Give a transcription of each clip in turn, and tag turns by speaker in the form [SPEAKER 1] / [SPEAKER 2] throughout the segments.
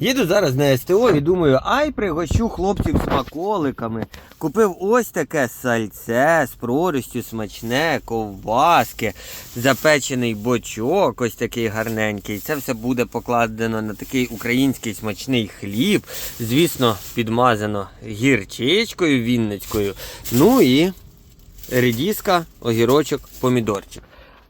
[SPEAKER 1] Їду зараз на СТО і думаю, ай пригощу хлопців смаколиками. Купив ось таке сальце з проростю смачне, ковбаски, запечений бочок, ось такий гарненький. Це все буде покладено на такий український смачний хліб. Звісно, підмазано гірчичкою вінницькою. Ну і редіска, огірочок, помідорчик.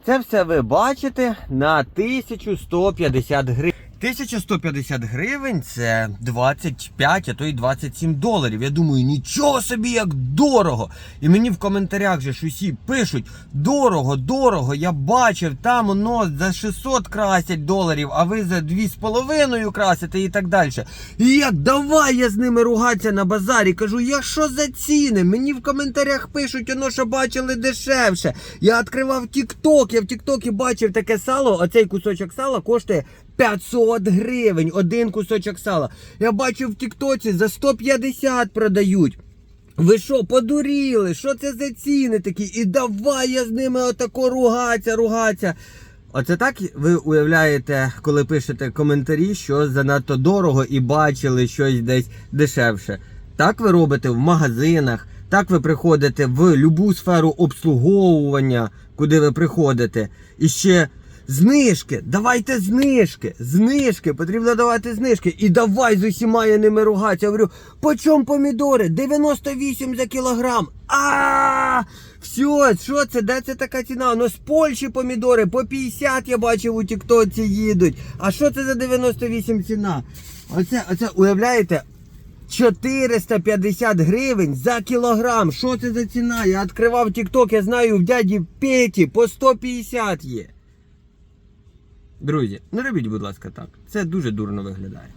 [SPEAKER 1] Це все ви бачите на 1150 гривень. 1150 гривень це 25, а то й 27 доларів. Я думаю, нічого собі як дорого. І мені в коментарях же ж усі пишуть: дорого, дорого. Я бачив, там воно за 600 красять доларів, а ви за 2,5 красите і так далі. І я давай я з ними ругатися на базарі. Кажу, я що за ціни? Мені в коментарях пишуть, воно що бачили дешевше. Я відкривав Тік-Ток, я в Тік-Токі бачив таке сало, оцей кусочок сала коштує 500 гривень, один кусочок сала. Я бачив в Тіктоці за 150 продають. Ви що, подуріли? Що це за ціни такі? І давай я з ними отако ругатися, ругатися. Оце так ви уявляєте, коли пишете коментарі, що занадто дорого і бачили щось десь дешевше. Так ви робите в магазинах, так ви приходите в любу сферу обслуговування, куди ви приходите. І ще знижки, давайте знижки, знижки, потрібно давати знижки. І давай з усіма я ними ругатися. Я говорю, по чому помідори? 98 за кілограм. А все, що це? Де це така ціна? Ну з Польщі помідори по 50 я бачив у Тіктоці їдуть. А що це за 98 ціна? Оце, оце уявляєте? 450 гривень за кілограм. Що це за ціна? Я відкривав Тікток, я знаю, в дяді Петі по 150 є. Друзі, не робіть, будь ласка, так. Це дуже дурно виглядає.